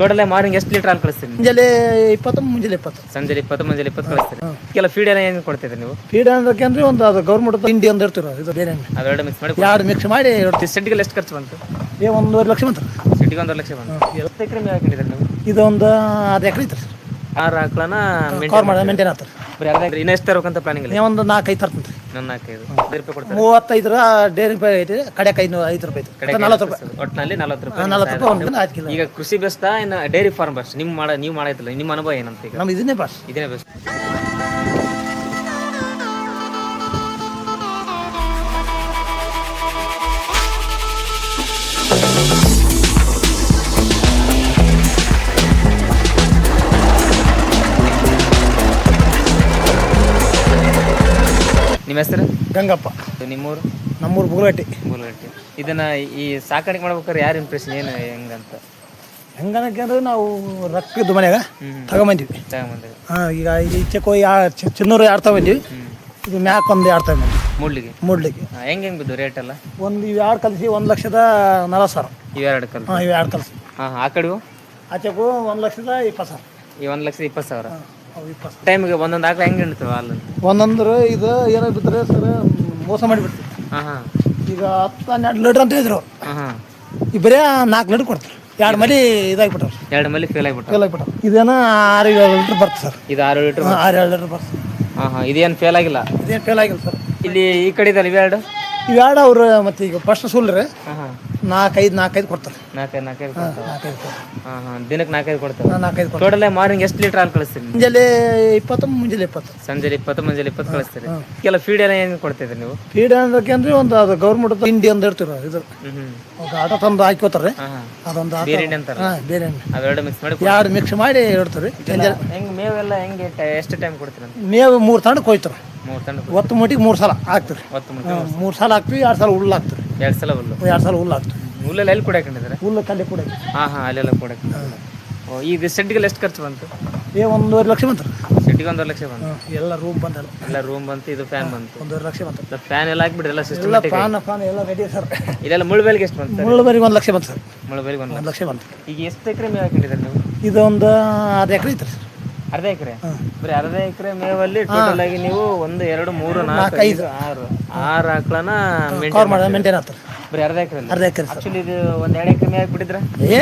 Total morning ಎಷ್ಟು litre ಹಾಲು ಕಳಿಸ್ತೀನಿ ಮುಂಜಾನೆ ಇಪ್ಪತ್ತು ಮುಂಜಾನೆ ಇಪ್ಪತ್ತು. ಸಂಜೆ ಇಪ್ಪತ್ತು ಮುಂಜಾನೆ ಇಪ್ಪತ್ತು ಕಳಿಸ್ತೀನಿ ಕೆಲ ಫೀಡ್ ಎಲ್ಲ ಏನು ಕೊಡ್ತಿದ್ರಿ ನೀವು? ಫೀಡ್ ಅಂದ್ರೆ ಒಂದು ಅದು ಗೌರ್ಮೆಂಟ್ ತಿಂಡಿ ಅಂತ ಇರ್ತೀರ ಇದು ಬೇರೆ. ಅವೆರಡು ಮಿಕ್ಸ್ ಮಾಡಿ ಎರಡು ಮಿಕ್ಸ್ ಮಾಡಿ ಇಡ್ತೀವಿ ಸೆಡ್ಗೆಲ್ಲ ಎಷ್ಟು ಖರ್ಚು ಬಂತು? ಏ ಒಂದೂವರೆ ಲಕ್ಷ ಬಂತು. ಸೆಂಟಿಗೆ ಒಂದೂವರೆ ಲಕ್ಷ ಬಂತು. ಎಷ್ಟು ಎಕರೆ ಮೇವು ಹಾಕೊಂಡಿದ್ರಿ ನೀವು? ಇದೊಂದು ಅದು ಎಕರೆ ಇತ್ತು ಆರು ಹಾಕ್ಲನ ಮೇಂಟೈನ್ ಆಗ್ತಾರೆ ಬರೀ ಅರ್ಧ ಎಕರೆ. ಇನ್ನೂ ಎಷ್ಟು ತರ್ಬೇಕಂತ ಪ್ಲಾನಿಂಗ್ ಇಲ್ಲ ಒಂದು ನಾಲ್ಕೈದು ತರ್ತೀನಿ. ನನ್ನ ನಾಲ್ಕೈದು ಐದು ರೂಪಾಯಿ ಕೊಡ್ತಾರೆ. ಮೂವತ್ತೈದರ ಡೇರಿ ರೂಪಾಯಿ ಐತಿ ಕಡೆಕ್ ಐದು ಐದು ರೂಪಾಯಿ ಐತಿ. ನಲ್ವತ್ತು ರೂಪಾಯಿ. ಒಟ್ಟಿನಲ್ಲಿ ನಲ್ವತ್ತು ರೂಪಾಯಿ. ನಲ್ವತ್ತು ರೂಪಾಯಿ ಒಂದು ಐದು ಕಿಲೋ. ಈಗ ಕೃಷಿ ಬೆಸ್ತಾ ಇನ್ನು ಡೈರಿ ಫಾರ್ಮ್ ಬೆಸ್ಟ್ ನಿಮ್ಮ ಮಾಡ ನೀವು ಮಾಡೈತಿಲ್ಲ ನಿಮ್ಮ ಅನುಭವ ಏನಂತ ಈಗ? ಇದನ್ನೇ ಬಸ್ ಇದೇ ಬೆಸ್ಟ್ ನಿಮ್ಮ ಹೆಸರು? ಗಂಗಪ್ಪ. ನಿಮ್ಮೂರು? ನಮ್ಮೂರು ಬುಗುಲಟ್ಟಿ ಮೂಲಗಟ್ಟಿ ಇದನ್ನ ಈ ಸಾಕಾಣಿಕೆ ಮಾಡ್ಬೇಕಾದ್ರೆ ಯಾರು ಇಂಪ್ರೆಷನ್ ಏನು ಹೆಂಗಂತ? ಹೆಂಗನಕ್ಕೆ ಅಂದ್ರೆ ನಾವು ರೊಕ್ಕದ ಮನ್ಯಾಗ. ತಗೊಂಬಂದಿವಿ. ತಗೊಂಬಂದ್ರಿ. ಹಾಂ ಈಗ ಈ ಚೆಕ್ ಯಾ ಚಿನ್ನೂರು ಎರಡು ತಗೊಂಬಂದಿವಿ? ಇದು ಮ್ಯಾಕ್ ಒಂದು ಎರಡು ತಗೊಂಬಂದಿವಿ? ಮೂಡ್ಲಿಗೆ? ಮೂಡ್ಲಿಗೆ. ಹೆಂಗೆ ಹೆಂಗೆ ಬಿದ್ದು ರೇಟ್ ಎಲ್ಲ? ಒಂದು ಇವು ಎರಡು ಕಲಿಸಿ ಒಂದು ಲಕ್ಷದ ನಲವತ್ತು ಸಾವಿರ. ಇವೆರಡು ಕಲಸಿ? ಹಾಂ ಇವೆರಡು ಕಲಿಸಿ. ಹಾಂ ಆ ಕಡೆಗೂ ಆ ಚೆಕ್ಕು ಒಂದು ಲಕ್ಷದ ಇಪ್ಪತ್ತು ಸಾವಿರ. ಈ ಒಂದು ಲಕ್ಷದ ಇಪ್ಪತ್ತು ಸಾವಿರ? ಟೈಮಿಗೆ ಒಂದೊಂದು ಆಕಳ ಹೆಂಗೆ ಹಿಡಿತವೆ ಅಲ್ಲಿ ಒಂದೊಂದ್ರೆ ಇದು ಏನಾಗ್ಬಿಟ್ರೆ ಸರ್ ಮೋಸ ಮಾಡಿಬಿಡ್ತೀವಿ. ಹಾಂ ಹಾಂ. ಈಗ ಹತ್ತು ಹನ್ನೆರಡು ಲೀಟ್ರ್ ಅಂತ ಹೇಳಿದ್ರು. ಹಾಂ ಹಾಂ. ಈ ಬರೀ ನಾಲ್ಕು ಲೀಟ್ರ್ ಕೊಡ್ತಾರೆ. ಎರಡು ಮಲಿ ಇದಾಗ್ಬಿಟ್ಟು ಎರಡು ಮಲಿ ಫೇಲ್ ಆಗಿಬಿಟ್ಟು ಫೇಲ್ ಆಗಿಬಿಟ್ಟವ್ರು ಇದೇನು ಆರು ಏಳು ಲೀಟ್ರ್ ಬರ್ತದೆ ಸರ್. ಇದು ಆರು ಲೀಟ್ರ್ ಆರು ಏಳು ಲೀಟ್ರ್ ಬರ್ತದೆ. ಹಾಂ ಹಾಂ. ಇದೇನು ಫೇಲ್ ಆಗಿಲ್ಲ? ಇದೇನು ಫೇಲ್ ಆಗಿಲ್ಲ ಸರ್. ಇಲ್ಲಿ ಈ ಕಡೆ ಇದಾರೆ ಇವೆರಡು? ಇವೆರಡು ಅವರು ಮತ್ತೆ ಈಗ ಫಸ್ಟ್ ಸೂಲ್ರಿ ರೀ. ನಾಲ್ಕೈದು ನಾಲ್ಕೈದು ಕೊಡ್ತಾರೆ. ನಾಲ್ಕೈದು ನಾಲ್ಕೈದು ಕೊಡ್ತಾವೆ ನಾಲ್ಕೈದು ಕೊಡ್ತಾರೆ. ಹಾಂ ಹಾಂ ದಿನಕ್ಕೆ ನಾಲ್ಕೈದು ಕೊಡ್ತಾವೆ ಹಾಂ, ನಾಲ್ಕೈದು ಕೊಡ್ತಾರೆ. ಟೋಟಲ್ ಮಾರ್ನಿಂಗ್ ಎಷ್ಟು ಲೀಟರ್ ಹಾಲು ಕಳಿಸ್ತೀರಿ? ಮುಂಜಾನೆ ಇಪ್ಪತ್ತು ಮುಂಜಾನೆ ಇಪ್ಪತ್ತು. ಸಂಜೆ ಇಪ್ಪತ್ತು ಮುಂಜಾನೆ ಇಪ್ಪತ್ತು ಕಳಿಸ್ತೀರಿ. ಕೆಲ ಫೀಡ್ ಎಲ್ಲ ಏನು ಕೊಡ್ತಿದ್ರಿ ನೀವು? ಫೀಡ್ ಅಂದ್ರೆ ಅಂದ್ರೆ ಒಂದು ಅದು ಗೌರ್ಮೆಂಟ್ ಅಂತ ಇರ್ತೀರ ಇದು. ಹ್ಞೂ ಹ್ಞೂ ಒಂದು ಆಟೋ ತಂದು ಹಾಕೋತಾರೆ ಹಾಂ ಹಾಂ. ಅದೊಂದು ಆಟೋ. ಬೇರೆ ಎಣ್ಣೆ ಅಂತಾರೆ. ಹಾಂ ಬೇರೆ ಅವೆರಡು ಮಿಕ್ಸ್ ಮಾಡಿ ಎರಡು ಮಿಕ್ಸ್ ಮಾಡಿ ಇಡ್ತಾರೆ. ಹೆಂಗೆ ಮೇವೆಲ್ಲ ಹೆಂಗೆ ಟ- ಎಷ್ಟು ಟೈಮ್ ಕೊಡ್ತೀರಿ ಅಂತ? ಮೇವು ಮೂರು ತಂಡ ಕೊಯ್ತಾರೆ. ಮೂರು ತಂಡ ಒತ್ತು ಮುಟ್ಟಿಗೆ ಮೂರು ಸಲ ಹಾಕ್ತೀರಿ. ಒತ್ತು ಮುಟ್ಟಿ ಮೂರು ಸಲ. ಹಾಕ್ತೀವಿ ಎರಡು ಸಲ ಹುಲ್ಲು ಹಾಕ್ತೀರಿ ಎರಡು ಸಲ ಹುಲ್ಲು. ಎರಡು ಸಲ ಹುಲ್ಲು ಹಾಕ್ತೀವಿ. ಹುಲ್ಲೆಲ್ಲ ಎಲ್ಲಿ ಕೊಡಾಕೊಂಡಿದ್ದಾರೆ ಹುಲ್ಲು ಕಲ್ಲಿ ಕೂಡ ಹಾಂ ಹಾಂ ಅಲ್ಲೆಲ್ಲ ಕೂಡ ಓ ಈಗ ಸೆಡ್ಗೆಲ್ಲ ಎಷ್ಟು ಖರ್ಚು ಬಂತು? ಏ ಒಂದೂವರೆ ಲಕ್ಷ ಬಂತು. ಸೆಡ್ಗೆ ಒಂದೂವರೆ ಲಕ್ಷ ಬಂತು. ಎಲ್ಲ ರೂಮ್ ಬಂದಲ್ಲ ಎಲ್ಲ. ರೂಮ್ ಬಂತು ಇದು ಫ್ಯಾನ್ ಬಂತು. ಒಂದೂವರೆ ಲಕ್ಷ ಬಂತು. ಫ್ಯಾನ್ ಎಲ್ಲ ಹಾಕ್ಬಿಡ್ರಿ ಎಲ್ಲ ಎಲ್ಲ ಫ್ಯಾನ್ ಫ್ಯಾನ್ ಎಲ್ಲ ರೆಡಿ ಸರ್. ಇದೆಲ್ಲ ಮುಳುಬೇಲಿಗೆ ಎಷ್ಟು ಬಂತು ಮುಳ್ಳುಬರಿಗೆ ಒಂದು ಲಕ್ಷ ಬಂತು ಸರ್. ಮುಳುಬೇಲಿಗೆ ಒಂದು ಲಕ್ಷ. ಬಂತು. ಈಗ ಎಷ್ಟು ಎಕರೆ ಮೇವು ಹಾಕೊಂಡಿದ್ದಾರೆ ನೀವು? ಇದೊಂದು ಅರ್ಧ ಎಕರೆ ಐತ್ರಿ ಸರ್. ಅರ್ಧ ಎಕರೆ? ಬರೀ ಅರ್ಧ ಎಕರೆ ಮೇವಲ್ಲಿ ಟೋಟಲ್ ಆಗಿ ನೀವು ಒಂದು ಎರಡು ಮೂರು ನಾಲ್ಕು ಐದು ಆರು ಆರು ಆಕಳನ ಮೇಂಟೈನ್ ಆಗ್ತಾರೆ. ಬರೀ ಅರ್ಧ ಎಕರೆ ಅರ್ಧ ಎಕರೆ ಸರ್. ಆಕ್ಚುಲಿ ಇದು ಒಂದು ಎರಡು ಎಕರೆ ಮೇವು ಹಾಕ್ಬಿಟ್ಟಿದ್ರೆ ಏ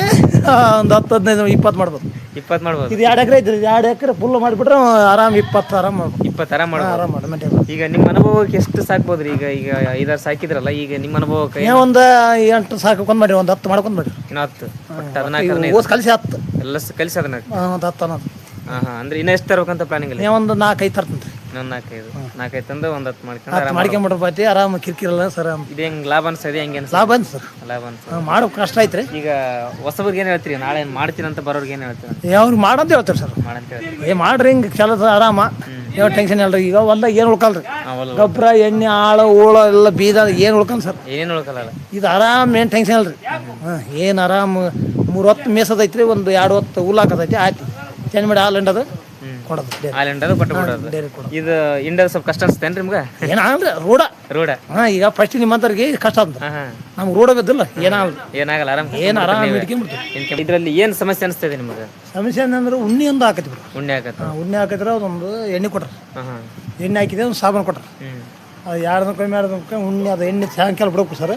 ಒಂದು ಹತ್ತು ಹದಿನೈದು ಇಪ್ಪತ್ತು ಮಾಡ್ಬೋದು. ಇಪ್ಪತ್ತು ಮಾಡ್ಬೋದು. ಇದು ಎರಡು ಎಕರೆ ಐತ್ರಿ ಎರಡು ಎಕರೆ ಫುಲ್ ಮಾಡಿಬಿಟ್ರೆ ಆರಾಮ್ ಇಪ್ಪತ್ತು ಆರಾಮ್ ಮಾಡ್ಬೋದು. ಇಪ್ಪತ್ತು ಆರಾಮ್ ಮಾಡಿ ಆರಾಮ್ ಮಾಡಿ ಮೇಂಟೈನ್ ಈಗ ನಿಮ್ಮ ಅನುಭವಕ್ಕೆ ಎಷ್ಟು ಸಾಕ್ಬೋದ್ರಿ? ಈಗ ಈಗ ಐದಾರು ಸಾಕಿದ್ರಲ್ಲ ಈಗ ನಿಮ್ಮ ಅನುಭವಕ್ಕೆ ಏನೋ? ಒಂದು ಎಂಟು ಸಾಕೊಂಡ್ ಮಾಡಿ ಒಂದು ಹತ್ತು ಮಾಡ್ಕೊಂಡ್ ಮಾಡಿ. ಇನ್ನು ಹತ್ತು. ಒಟ್ಟು ಹದಿನಾಲ್ಕು ಓಸ್ ಕಲಿಸಿ ಹತ್ತು. ಎಲ್ಲ ಕಲಿಸಿ ಅದನ್ನ ಒಂದು ಹತ್ತು ಅನ್ನೋದು. ಹಾಂ ಹಾಂ ಅಂದ್ರೆ ಇನ್ನೂ ಎಷ್ಟು ತರಬೇಕಂತ ಪ್ಲಾನಿಂಗ್ ಇಲ್ಲ ಒಂದು ನಾಲ್ಕೈದು ತರ್ತೀನಿ. ರೀ ಇನ್ನೊಂದು ನಾಲ್ಕೈದು. ನಾಲ್ಕೈದು ತಂದು ಒಂದು ಹತ್ತು ಮಾಡ್ಕೊಂಡು ಮಾಡ್ಕೊಂಬಿಟ್ರೆ ಪಾತಿ ಆರಾಮ್ ಕಿರಿಕಿರಲ್ಲ ಸರ್ ಇದು ಹೆಂಗೆ ಲಾಭ ಅನ್ಸದೆ ಹೆಂಗೆ ಅನ್ಸ ಲಾಭ ಅಂತ ಸರ್. ಲಾಭ ಅನ್ಸ ಮಾಡೋ ಕಷ್ಟ ಐತ್ರಿ. ಈಗ ಹೊಸಬ್ರಿಗೆ ಏನು ಹೇಳ್ತೀರಿ? ನಾಳೆ ಏನು ಮಾಡ್ತೀನಿ ಅಂತ ಬರೋರ್ಗೆ ಏನು ಹೇಳ್ತೀರಿ? ಅವ್ರು ಮಾಡಂತ ಹೇಳ್ತಾರೆ ಸರ್. ಮಾಡಂತ ಏ ಮಾಡ್ರಿ ಹಿಂಗೆ ಕೆಲಸ ಆರಾಮ. ಯಾವ ಟೆನ್ಷನ್ ರೀ ಈಗ ಹೊಲ್ದಾಗ ಏನು ಉಳ್ಕಲ್ರಿ? ಗೊಬ್ಬರ ಎಣ್ಣೆ ಆಳು ಊಳ ಎಲ್ಲ ಬೀದ ಏನು ಉಳ್ಕಲ್ ಸರ್? ಏನು ಉಳ್ಕಲ್ಲ ಇದು ಆರಾಮ್ ಏನು ಟೆನ್ಷನ್ ಇಲ್ರಿ. ಹಾಂ ಏನು ಆರಾಮ್ ಮೂರು ಹೊತ್ತು ಮೇಸದೈತ್ರಿ ಒಂದು ಎರಡು ಹೊತ್ತು ಉಲ್ಲಾಕದೈತಿ ಆಯ್ತು. ಚೇಂಜ್ ಮಾಡಿ ಹಾಲು ಹಿಂಡದು. ಕೊಡೋದು ಹಾಲು ಬಿಡೋದು ಡೇರಿ ಕೊಡೋದು. ಇದು ಇಂಡರ್ ಸ್ವಲ್ಪ ಕಷ್ಟ ಅನ್ಸ್ತೇನೆ ನಿಮ್ಗೆ? ಏನಾಗಲ್ರಿ ರೂಢ. ರೋಡ ಹಾಂ ಈಗ ಫಸ್ಟ್ ನಿಮ್ಮಂತವ್ರಿಗೆ ಕಷ್ಟ ಅಂತ ನಮ್ಗೆ ರೋಡ ಬಿದ್ದಿಲ್ಲ ಏನಾಗಲ್ಲ ಏನಾಗಲ್ಲ ಆರಾಮ ಏನು ಆರಾಮ್ ಇಟ್ಕೊಂಡ್ಬಿಡ್ತೀವಿ. ಇದರಲ್ಲಿ ಏನು ಸಮಸ್ಯೆ ಅನಿಸ್ತದೆ ನಿಮಗೆ? ಸಮಸ್ಯೆ ಏನಂದ್ರೆ ಉಣ್ಣಿ ಒಂದು ಹಾಕತ್ ಬಿಡ್ರಿ. ಉಣ್ಣೆ ಆಗತ್ತ ಹಾಂ ಉಣ್ಣೆ ಹಾಕಿದ್ರೆ ಅದೊಂದು ಎಣ್ಣೆ ಕೊಟ್ರು. ಎಣ್ಣೆ ಹಾಕಿದ್ರೆ ಒಂದು ಸಾಬೂನು ಕೊಟ್ರು. ಅದು ಯಾರ್ದು ಕಮ್ಮಿ ದಿನ ಉಣ್ಣೆ ಅದು ಎಣ್ಣೆ ಸಾಯಂಕಾಲ ಬಿಡಬೇಕು ಸರ್.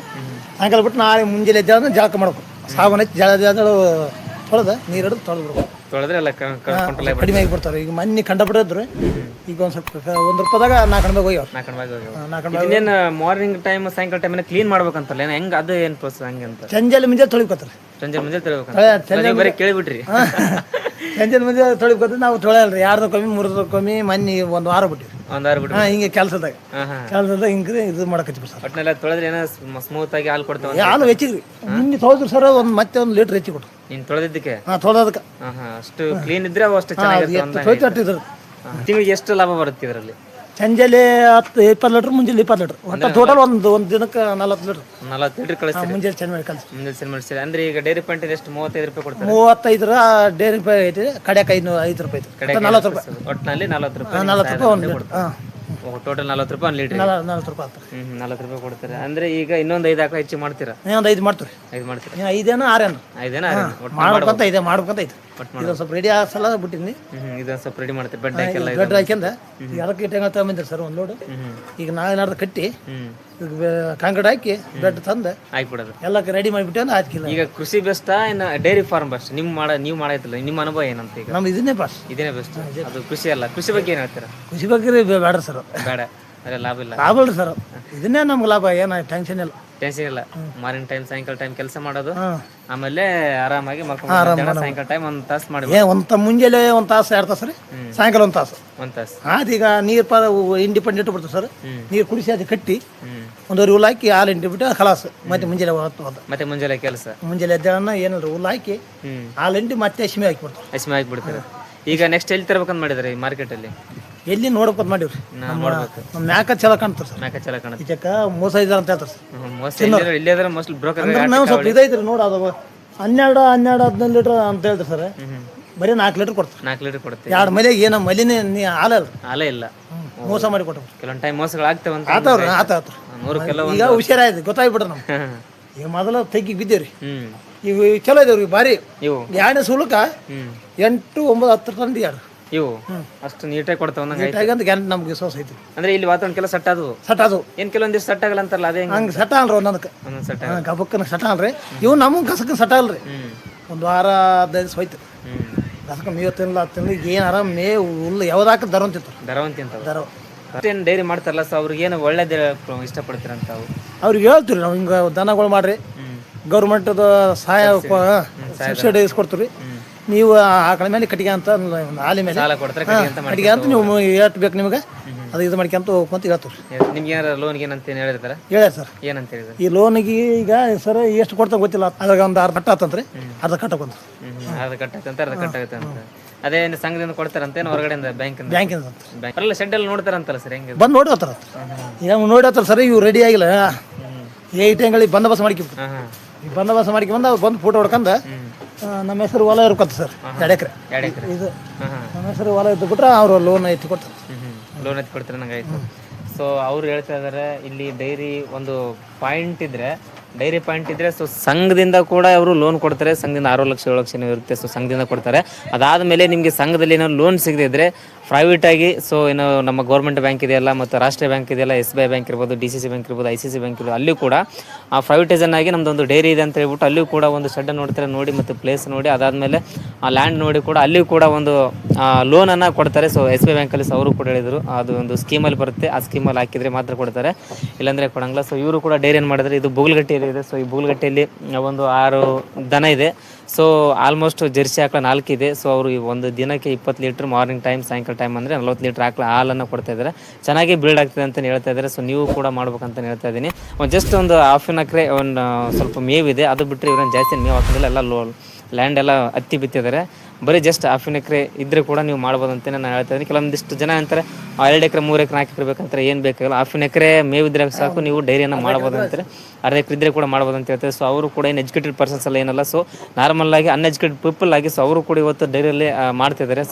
ಸಾಯಂಕಾಲ ಬಿಟ್ಟು ನಾಳೆ ಮುಂಜಾನೆ ಎದ್ದ ಅಂದ್ರೆ ಜಳಕ ಮಾಡಬೇಕು. ಸಾಬೂನು ಹಚ್ಚಿ ಜಳ ತೊಳೆದ ನೀರು ಹಿಡಿದು ತೊಳೆದು ಬಿಡ್ಬೇಕು. ತೊಳೆದ್ರೆ ಎಲ್ಲ ಕಂಟ್ರೋಲ್ ಆಗಿ ಕಡಿಮೆ ಆಗಿಬಿಡ್ತಾರೆ. ಈಗ ಮೊನ್ನೆ ಬಿಡಿದ್ರು ಈಗ ಒಂದು ಸ್ವಲ್ಪ ಒಂದ್ ರೂಪಾಯಿದಾಗ ನಾಲ್ಕು ಅಣ್ಬೇಕು ಹೋಗ್ಯಾವ. ನಾಲ್ಕು ಮಾರ್ನಿಂಗ್ ಟೈಮ್ ಸಾಯಂಕಾಲ ಟೈಮ್ ಕ್ಲೀನ್ ಮಾಡ್ಬೇಕಂತಲ್ಲ ಏನು ಹೆಂಗೆ ಅದು ಏನು ಪ್ರೋಸೆಸ್ ಹಂಗೆ ಅಂತ? ಚಂಜಲ್ ಮುಂಜಾನೆ ತೊಳಿಕೋತಾರೆ ಸಂಜೆ ಮುಂಜಾನೆ ತಿಳ್ಬೇಕಂತ? ನೀವು ಬರೀ ಕೇಳಿಬಿಟ್ರಿ. ಚಂಜಲ್ ಮುಂಜಾನೆ ತೊಳಿಕೋತಾರೆ ನಾವು ತೊಳೆಯಲ್ರಿ. ಯಾರ್ದು ಕಮ್ಮಿ ಮೂರ್ದು ಕಮ್ಮಿ ಮನ್ನಿ ಒಂದು ವಾರ ಬಿಟ್ಟಿವಿ. ಒಂದು ವಾರ ಬಿಟ್ಟು ಹಾಂ ಹಿಂಗೆ ಕೆಲಸದಾಗ. ಕೆಲಸದಾಗ ಹಿಂಗೆ ಇದು ಮಾಡಕತ್ತೀವಿ ಸರ್ ಒಟ್ಟಿನೆಲ್ಲ ತೊಳೆದ್ರೆ ಏನೋ ಸ್ಮೂತ್ ಆಗಿ ಹಾಲು ಕೊಡ್ತೇವೆ ಹಾಲು ಹೆಚ್ಚಿಗ್ರಿ ನಿನ್ನೆ ತೊಳೆದ್ರು ಸರ್ ಒಂದು ಮತ್ತೆ ಒಂದು ಲೀಟ್ರ್ ಹೆಚ್ಚಿ ಕೊಟ್ರು. ನೀನು ತೊಳೆದಿದ್ದಕ್ಕೆ? ಹಾಂ ತೊಳೆದಕ್ಕೆ ಹಾಂ ಹಾಂ ಅಷ್ಟು ಕ್ಲೀನ್ ಇದ್ರೆ ಅವು ಅಷ್ಟು ಚೆನ್ನಾಗಿರುತ್ತೆ ತಿಂಗಳಿಗೆ ಎಷ್ಟು ಲಾಭ ಬರುತ್ತೆ ಇದರಲ್ಲಿ? ಸಂಜೆಲಿ ಹತ್ತು ಇಪ್ಪತ್ತು ಲೀಟರ್ ಮುಂಜಾನೆ ಇಪ್ಪತ್ತು ಲೀಟರ್. ಒಟ್ಟು ಟೋಟಲ್ ಒಂದು ಒಂದು ದಿನಕ್ಕೆ ನಲ್ವತ್ತು ಲೀಟ್ರ್. ನಲವತ್ತು ಲೀಟರ್ ಕಳಿಸ್ತೀರಿ. ಮುಂಜಾನೆ ಚೆನ್ನ ಮಾಡಿ ಮುಂಜಾನೆ ಚೆನ್ನ ಮಾಡಿಸ್ತೀರಿ. ಅಂದ್ರೆ ಈಗ ಡೈರಿ ಪಾಯಿಂಟ್ ಎಷ್ಟು? ಮೂವತ್ತೈದು ರೂಪಾಯಿ ಕೊಡ್ತಾರೆ. ಮೂವತ್ತೈದರ ಡೇರಿ ರೂಪಾಯಿ ಐತಿ ಕಡೆಗೆ ಐದು ಐದು ರೂಪಾಯಿ ಐತಿ ನಲವತ್ತು ರೂಪಾಯಿ ಒಟ್ಟಿನಲ್ಲಿ ನಲವತ್ತು ರೂಪಾಯಿ ನಲ್ವತ್ತು ರೂಪಾಯಿ ಒಂದು ಲೀಟ್ರ್. ಹಾಂ. ಟೋಟಲ್ ನಲ್ವತ್ತು ರೂಪಾಯಿ ಒಂದು ಲೀಟ್ರ್ ನಲ- ನಲ್ವತ್ತು ರೂಪಾಯಿ ಆಗ್ತದೆ. ಹ್ಮ್ ನಲ್ವತ್ತು ರೂಪಾಯಿ ಕೊಡ್ತಾರೆ. ಅಂದ್ರೆ ಈಗ ಇನ್ನೊಂದು ಐದು ಹಾಕಿ ಹೆಚ್ಚು ಮಾಡ್ತೀರಾ? ಒಂದು ಐದು ಮಾಡ್ತೀವಿ ಐದು ಮಾಡ್ತೀರಾ? ಐದೇನೋ ಆರೇನು ಐದೇನೋ ಒಟ್ಟು ಮಾಡ್ಬೇಕಂತ ಇದೆ ಮಾಡ್ಬೇಕಂತ ಐತೆ. ಇದೊಂದು ಸ್ವಲ್ಪ ರೆಡಿ ಆಗಸಲ್ಲ ಬಿಟ್ಟಿನಿ ಇದು ಇದೊಂದು ಸ್ವಲ್ಪ ರೆಡಿ ಮಾಡ್ತೀರಿ ಬೆಡ್ ಹಾಕೆಲ್ಲ ಬೆಡ್ ಹಾಕ್ಯಂದ ಈಗ ಅದಕ್ಕೆ ಇಟ್ಟಂಗ ತಗೊಂಬಂದಿರಿ ಸರ್ ಒಂದು ಲೋಡು ಈಗ ನಾಳೆ ನಾಡ್ದು ಕಟ್ಟಿ. ಕಾಂಕ್ರೀಟ್ ಹಾಕಿ ಬೆಡ್ ತಂದು. ಹಾಕ್ಬಿಡೋದು. ಎಲ್ಲ ರೆಡಿ ಮಾಡಿಬಿಟ್ಟು ಹಾಕಿಲ್ಲ ಈಗ ಕೃಷಿ ಬೆಸ್ಟ್ ಇನ್ನು ಡೈರಿ ಫಾರ್ಮ್ ಬೆಸ್ಟ್ ನಿಮ್ ಮಾಡ ನೀವು ಮಾಡೈತಿಲ್ಲ ನಿಮ್ಮ ಅನುಭವ ಏನಂತ ಈಗ? ನಮ್ದು ಇದನ್ನೇ ಬಸ್ ಇದನ್ನೇ ಬೆಸ್ಟ್ ಅದು ಕೃಷಿ ಅಲ್ಲ. ಕೃಷಿ ಬಗ್ಗೆ ಏನು ಹೇಳ್ತೀರಾ? ಕೃಷಿ ಬಗ್ಗೆ ಬೇಡ ಸರ್. ಬೇಡ. ಅದೇ ಲಾಭ ಇಲ್ಲ. ಲಾಭ ಸರ್. ಇದನ್ನೇ ನಮ್ಗೆ ಲಾಭ ಏನು ಟೆನ್ಷನ್ ಇಲ್ಲ. ಟೆನ್ಷನ್ ಇಲ್ಲ. ಮಾರ್ನಿಂಗ್ ಟೈಮ್ ಸಾಯಂಕಾಲ ಟೈಮ್ ಕೆಲಸ ಮಾಡೋದು. ಆಮೇಲೆ ಆರಾಮಾಗಿ ಮಲ್ಕೊಂಡು ಸಾಯಂಕಾಲ ಟೈಮ್ ಒಂದು ತಾಸು ಮಾಡಿ ಏ ಒಂದು ಮುಂಜಾನೆ ಒಂದು ತಾಸು ಎರಡು ತಾಸು ರೀ? ಸಾಯಂಕಾಲ ಒಂದು ತಾಸು. ಒಂದು ತಾಸು. ಅದೀಗ ನೀರು ನೀರ್ ಇಂಡಿಪೆಂಡೆಂಟ್ ಬಿಡ್ತು ಸರ್. ನೀರು ಕುಡಿಸಿ ಅದು ಕಟ್ಟಿ ರೂಲ್ ಹುಲ್ಲು ಹಾಕಿ ಹಾಲು ಹಿಂಡಿ ಬಿಟ್ಟು ಖಲಾಸ್. ಮತ್ತೆ ಮುಂಜಾನೆ ಹೊತ್ತು ಹೋದ. ಮತ್ತೆ ಮುಂಜಾನೆ ಕೆಲಸ. ಮುಂಜಾನೆ ಎದ್ದೇಳನ್ನ ಏನಿಲ್ಲ ಹುಲ್ ಹಾಕಿ ಹಾಲು ಹಿಂಡಿ ಮತ್ತೆ ಹಸಿಮೆ ಹಾಕಿಬಿಡ್ತಾರೆ ಹಸಿಮೆ ಹಾಕ್ಬಿಡ್ತೀರ ಈಗ ನೆಕ್ಸ್ಟ್ ಎಲ್ಲಿ ತರಬೇಕಂತ ಮಾಡಿದ್ರೆ ಮಾರ್ಕೆಟ್ ಮಾರ್ಕೆಟಲ್ಲಿ ಎಲ್ಲಿ ನೋಡ್ಕೊತ ಮಾಡಿವ್ರಿ. ನಾ ನೋಡ್ಬೇಕು. ನಮ್ಮ ಮ್ಯಾಕ ಚಲೋ ಕಾಣ್ತಾರೆ ಸರ್. ಮ್ಯಾಕ ಚಲ ಕಾಣುತ್ತೆ ಇದಕ್ಕೆ ಮೋಸ ಇದ್ದಾರೆ ಅಂತ ಹೇಳ್ತಾರೆ ಸರ್. ಮೋಸ್ಟ್ ಇಲ್ಲಿ ಆದ್ರೆ ಮೋಸ್ಟ್ ಬ್ರೋಕರ್ ಅಂದ್ರೆ ನಾವು ಸ್ವಲ್ಪ ಇದೈತ್ರಿ ನೋಡಿ ಅದು. ಹನ್ನೆರಡು ಹನ್ನೆರಡು ಹದಿನೈದು ಲೀಟ್ರ್ ಅಂತ ಹೇಳ್ತಾರೆ ಸರ್. ಬರೀ ನಾಲ್ಕು ಲೀಟ್ರ್ ಕೊಡ್ತಾರೆ. ನಾಲ್ಕು ಲೀಟರ್ ಕೊಡ್ತೀವಿ. ಎರಡು ಮಲೆ ಏನೋ ಮಲಿನೇ ನೀ ಹಾಲಲ್ಲ ಹಾಲೇ ಇಲ್ಲ. ಮೋಸ ಮಾಡಿ ಕೊಟ್ಟು ಕೆಲವೊಂದು ಟೈಮ್ ಮೋಸಗಳಾಗ್ತವೆ ಅಂತ ಆತವ್ರಿ ಆತ ಆತ. ನೂರು ಕೆಲವು ಈಗ ಹುಷಾರಾಯ್ತು ಗೊತ್ತಾಗ್ಬಿಟ್ರೆ ನಮ್ಗೆ. ಈಗ ಮೊದಲು ತೆಗಿಗೆ ಬಿದ್ದೇವ್ರಿ. ಹ್ಮ್. ಈಗ ಚಲೋ ಇದಾವ್ರಿ ಭಾರಿ. ಇವು. ಎರಡನೇ ಸುಲಕ ಹ್ಮ್. ಎಂಟು ಒಂಬತ್ತು ಹತ್ತು ಟನ್ ಎರಡು ಇವು? ಅಷ್ಟು ನೀಟಾಗಿ ಕೊಡ್ತಾವ ಅಂತ ಗ್ಯಾರಂಟಿ ನಮ್ಗೆ ವಿಶ್ವಾಸ ಐತಿ ಅಂದ್ರೆ ಇಲ್ಲಿ ವಾತಾವರಣ ಕೆಲಸ ಸಟ್ ಅದು ಸಟ್ ಅದು ಏನ್ ಕೆಲವೊಂದಿಷ್ಟು ಸಟ್ ಆಗಲ್ಲ ಅಂತಾರಲ್ಲ ಅದೇ ಹಂಗ? ಸಟ ಅಲ್ರಿ ಒಂದೊಂದಕ್ಕೆ. ಒಂದೊಂದು ಸಟ್ ಗಬಕ್ಕನ ಸಟ ಅಲ್ರಿ ಇವು ನಮ್ಗೆ ಗಸಕ್ಕೆ ಸಟ ಅಲ್ರಿ ಒಂದು ವಾರ ಹದಿನೈದು ದಿವಸ ಹೋಯ್ತು. ಗಸಕ ಮೇವು ತಿನ್ನಲ್ಲ ತಿನ್ನಲಿ ಏನು ಆರಾಮ್ ಮೇವು ಹುಲ್ಲು ಯಾವ್ದಾಕ ದರವಂತಿತ್ತು ದರವಂತಿಂತ ದರ. ಏನು ಡೈರಿ ಮಾಡ್ತಾರಲ್ಲ ಸೊ ಅವ್ರಿಗೆ ಏನು ಒಳ್ಳೇದೇ ಇಷ್ಟಪಡ್ತೀರಂತ ಅವ್ರು? ಅವ್ರಿಗೆ ಹೇಳ್ತೀವಿ ನಾವು ಹಿಂಗೆ ದನಗಳು ಮಾಡ್ರಿ. ಗೌರ್ಮೆಂಟದ ಸಹಾಯ ಸಬ್ಸಿಡಿ. ಇಸ್ಕೊಡ್ತೀವಿ ನೀವು ಆಕಳ ಮೇಲೆ ಕಟ್ಟಿಗೆ ಅಂತ ಹಾಲಿ ಮೇಲೆ. ಸಾಲ ಕೊಡ್ತಾರೆ ಕಟ್ಟಿ ಅಂತ ಮಾಡಿ ಕಟ್ಟಿಗೆ ಅಂತ ನೀವು ಎಷ್ಟು ಬೇಕು ನಿಮಗೆ. ಅದು ಇದು ಮಾಡ್ಕೊಂತ ಹೋಗ್ಕೊಂತ ಹೇಳ್ತೀವಿ ನಿಮ್ಗೆ ಏನಾರ ಲೋನ್ಗೆ ಏನಂತ ಏನು ಹೇಳಿರ್ತಾರ? ಹೇಳ್ಯಾರ ಸರ್. ಏನಂತ ಹೇಳಿದ್ರೆ? ಈ ಲೋನಿಗೆ ಈಗ ಸರ್ ಎಷ್ಟು ಕೊಡ್ತಾ ಗೊತ್ತಿಲ್ಲ. ಅದ್ರಾಗ ಒಂದು ಅರ್ಧ ಕಟ್ಟ ಆತಂತ್ರಿ. ಅರ್ಧ ಕಟ್ಟಕೊಂತ ಅರ್ಧ ಕಟ್ಟಾಗುತ್ತೆ ಅಂತ ಅರ್ಧ ಕಟ್ಟಾಗುತ್ತೆ ಅಂತ. ಅದೇ ಸಂಘದಿಂದ ಕೊಡ್ತಾರಂತೆ ಹೊರಗಡೆ ಹೊರಗಡೆಯಿಂದ ಬ್ಯಾಂಕಿಂದ? ಬ್ಯಾಂಕಿಂದ. ಬ್ಯಾಂಕ್ ಅಲ್ಲ ಶೆಡ್ ಎಲ್ಲ ನೋಡ್ತಾರಂತಲ್ಲ ಸರ್ ಹೆಂಗೆ? ಬಂದು ನೋಡಿ ಹೋಗ್ತಾರ ಈಗ ನೋಡಿ ಹೋಗ್ತಾರೆ ಸರ್ ಇವು ರೆಡಿ ಆಗಿಲ್ಲ. ಏ ಟೈಮ್ಗಳಿಗೆ ಬಂದೋಬಸ್ತ್ ಮಾಡ್ಕೊಂಬಿಟ್ಟು ಹಾಂ ಹಾಂ ಈ ಬಂದೋಬಸ್ತ್ ಮಾಡ್ಕೊಂಬಂದು ಅವ್ರು ಬಂದು ಫೋಟೋ ಹೊಡ್ಕೊಂಡು ನಮ್ಮ ಹೆಸರು ಹೊಲ ಇರ್ಕೊತ ಸರ್ ಎರಡು ಎಕರೆ. ಎರಡು ಎಕರೆ. ಇದು ನಮ್ಮ ಹೆಸರು ಹೊಲ ಇದ್ದು ಬಿಟ್ರೆ ಅವರು ಲೋನ್ ಎತ್ತಿ ಕೊಡ್ತಾರೆ ಲೋನ್ ಎತ್ತಿ ಕೊಡ್ತಾರೆ? ನಂಗೆ ಆಯ್ತು. ಸೊ ಅವ್ರು ಹೇಳ್ತಾ ಇದಾರೆ ಇಲ್ಲಿ ಡೈರಿ ಒಂದು ಪಾಯಿಂಟ್ ಇದ್ರೆ ಡೈರಿ ಪಾಯಿಂಟ್ ಇದ್ರೆ ಸೊ ಸಂಘದಿಂದ ಕೂಡ ಅವರು ಲೋನ್ ಕೊಡ್ತಾರೆ. ಸಂಘದಿಂದ ಆರು ಲಕ್ಷ ಏಳು ಲಕ್ಷ ಏನೋ ಇರುತ್ತೆ ಸೊ ಸಂಘದಿಂದ ಕೊಡ್ತಾರೆ. ಅದಾದ ಮೇಲೆ ನಿಮಗೆ ಸಂಘದಲ್ಲಿ ಏನೋ ಲೋನ್ ಸಿಗದೇ ಪ್ರೈವೇಟ್ ಆಗಿ ಸೊ ಏನು ನಮ್ಮ ಗೌರ್ಮೆಂಟ್ ಬ್ಯಾಂಕ್ ಇದೆಯಲ್ಲ, ಮತ್ತು ರಾಷ್ಟ್ರೀಯ ಬ್ಯಾಂಕ್ ಇದೆಯಲ್ಲ ಎಸ್ ಬಿ ಐ ಬ್ಯಾಂಕ್ ಇರ್ಬೋದು ಡಿ ಸಿ ಸಿ ಬ್ಯಾಂಕ್ ಇರ್ಬೋದು ಐ ಸಿ ಸಿ ಬ್ಯಾಂಕ್ ಇರ್ಬೋದು, ಅಲ್ಲಿ ಕೂಡ, ಆ ಪ್ರೈವೇಟೈಸನ್ ಆಗಿ ನಮ್ದೊಂದು ಡೈರಿ ಇದೆ ಅಂತ ಹೇಳ್ಬಿಟ್ಟು ಅಲ್ಲಿಯೂ ಕೂಡ ಒಂದು ಶೆಡ್ ನೋಡ್ತಾರೆ, ನೋಡಿ ಮತ್ತು ಪ್ಲೇಸ್ ನೋಡಿ, ಅದಾದಮೇಲೆ, ಆ ಲ್ಯಾಂಡ್ ನೋಡಿ ಕೂಡ ಅಲ್ಲಿಯೂ ಕೂಡ ಒಂದು ಲೋನನ್ನು ಕೊಡ್ತಾರೆ. ಸೊ ಎಸ್ ಬಿ ಐ ಬ್ಯಾಂಕಲ್ಲಿ ಅವರು ಕೂಡ ಹೇಳಿದರು, ಅದು ಒಂದು ಸ್ಕೀಮಲ್ಲಿ ಬರುತ್ತೆ, ಆ ಸ್ಕೀಮಲ್ಲಿ ಹಾಕಿದರೆ ಮಾತ್ರ ಕೊಡ್ತಾರೆ. ಇಲ್ಲಾಂದರೆ ಕೊಡಂಗಿಲ್ಲ. ಸೊ ಇವರು ಕೂಡ ಡೈರಿ ಏನು ಮಾಡಿದ್ರೆ, ಇದು ಬುಗುಲ್ಗಟ್ಟಿಯಲ್ಲಿ ಇದೆ. ಸೊ ಈ ಬುಗುಲ್ಗಟ್ಟಿಯಲ್ಲಿ ಒಂದು ಆರು ದನ ಇದೆ. ಸೊ ಆಲ್ಮೋಸ್ಟ್ ಜೆರ್ಸಿ ನಾಲ್ಕು ಇದೆ. ಸೊ ಅವರು ಒಂದು ದಿನಕ್ಕೆ ಇಪ್ಪತ್ತು ಲೀಟ್ರ್ ಮಾರ್ನಿಂಗ್ ಟೈಮ್ ಸಾಯಂಕಾಲ ಟೈಮ್ ಅಂದರೆ ನಲ್ವತ್ತು ಲೀಟ್ರ್ ಆಕಳ ಹಾಲನ್ನು ಕೊಡ್ತಾ ಇದ್ದಾರೆ ಚೆನ್ನಾಗಿ ಬಿಲ್ಡ್ ಆಗ್ತದೆ ಅಂತ ಹೇಳ್ತಾ ಇದ್ದಾರೆ ಸೊ ನೀವು ಕೂಡ ಮಾಡ್ಬೇಕಂತ ಹೇಳ್ತಾ ಇದ್ದೀನಿ. ಒಂದು ಜಸ್ಟ್ ಒಂದು ಹಾಫ್ ಆನ್ ಅಕ್ರೆ ಒಂದು ಸ್ವಲ್ಪ ಮೇವಿದೆ. ಅದು ಬಿಟ್ಟರೆ ಇವ್ರನ್ನ ಜಾಸ್ತಿ ಮೇವು ಹಾಕೋದಿಲ್ಲ ಎಲ್ಲ ಲೋ ಲ್ಯಾಂಡ್ ಎಲ್ಲ ಹತ್ತಿ ಬಿತ್ತಿದ್ದಾರೆ. ಬರೀ ಜಸ್ಟ್ ಹಾಫ್ ಆನ್ ಎಕರೆ ಇದ್ರೆ ಕೂಡ ನೀವು ಮಾಡ್ಬೋದು ಅಂತ ನಾನು ಹೇಳ್ತಾ ಇದ್ದೀನಿ. ಕೆಲವೊಂದಿಷ್ಟು ಜನ ಅಂತಾರೆ ಎರಡು ಎಕರೆ ಮೂರು ಎಕರೆ ನಾಲ್ಕು ಎಕರೆ ಬೇಕಂತಾರೆ ಏನು ಬೇಕಾಗಲ್ಲ. ಹಾಫ್ ಆನ್ ಎಕರೆ ಮೇವಿದ್ರೆ ಸಾಕು ನೀವು ಡೈರಿಯನ್ನು ಮಾಡ್ಬೋದು ಅಂತಾರೆ ಅರ್ಧ ಎಕರೆ ಇದ್ರೆ ಕೂಡ ಮಾಡ್ಬೋದು ಅಂತ ಹೇಳ್ತಾರೆ ಸೊ ಅವರು ಕೂಡ ಏನು ಎಜುಕೇಟೆಡ್ ಪರ್ಸನ್ಸ್ ಎಲ್ಲ ಏನಲ್ಲ. ಸೊ ನಾರ್ಮಲ್ ಆಗಿ ಅನ್ಎಜುಕೇಟೆಡ್ ಪೀಪಲ್ ಆಗಿ ಸೊ ಅವರು ಕೂಡ ಇವತ್ತು ಡೈರಿಯಲ್ಲಿ ಮಾಡ್ತಿದ್ದಾರೆ.